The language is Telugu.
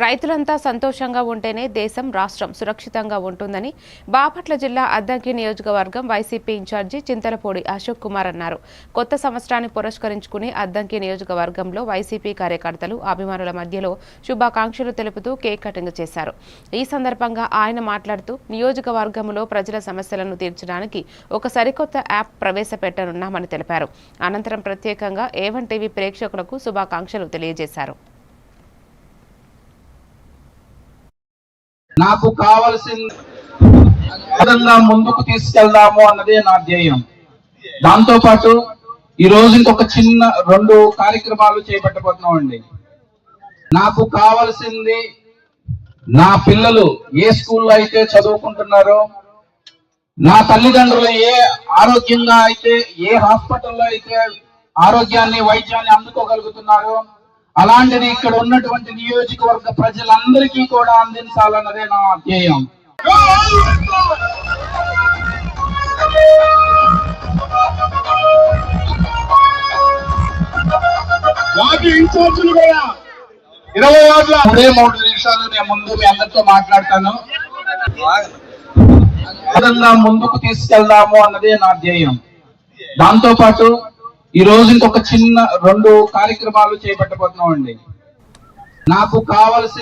రైతులంతా సంతోషంగా ఉంటేనే దేశం రాష్ట్రం సురక్షితంగా ఉంటుందని బాపట్ల జిల్లా అద్దంకి నియోజకవర్గం వైసీపీ ఇన్ఛార్జి చింతలపూడి అశోక్ కుమార్ అన్నారు. కొత్త సంవత్సరాన్ని పురస్కరించుకుని అద్దంకి నియోజకవర్గంలో వైసీపీ కార్యకర్తలు అభిమానుల మధ్యలో శుభాకాంక్షలు తెలుపుతూ కేక్ కటింగ్ చేశారు. ఈ సందర్భంగా ఆయన మాట్లాడుతూ నియోజకవర్గంలో ప్రజల సమస్యలను తీర్చడానికి ఒక సరికొత్త యాప్ ప్రవేశపెట్టనున్నామని తెలిపారు. అనంతరం ప్రత్యేకంగా ఏవన్ టీవీ ప్రేక్షకులకు శుభాకాంక్షలు తెలియజేశారు. నాకు కావలసింది విధంగా ముందుకు తీసుకెళ్దాము అన్నదే నా ధ్యేయం. దాంతో పాటు ఈ రోజు ఇంకొక చిన్న రెండు కార్యక్రమాలు చేపట్టబోతున్నాం అండి నాకు కావలసింది నా పిల్లలు ఏ స్కూల్లో అయితే చదువుకుంటున్నారో నా తల్లిదండ్రులు ఏ ఆరోగ్యంగా అయితే ఏ హాస్పిటల్లో అయితే ఆరోగ్యాన్ని వైద్యాన్ని అందుకోగలుగుతున్నారో అలాంటిది ఇక్కడ ఉన్నటువంటి నియోజకవర్గ ప్రజలందరికీ కూడా అందించాలన్నదే నా ధ్యేయం. వాటి ఇన్ఛార్జీలు కూడా ఇరవై రోజుల మూడే మూడు నిమిషాలు నేను ముందు మీ అందరితో మాట్లాడతాను. ముందుకు తీసుకెళ్దాము అన్నదే నా ధ్యేయం. దాంతో పాటు ఈ రోజు ఇంకొక చిన్న రెండు కార్యక్రమాలు చేపట్టబోతున్నాం అండి నాకు కావలసిన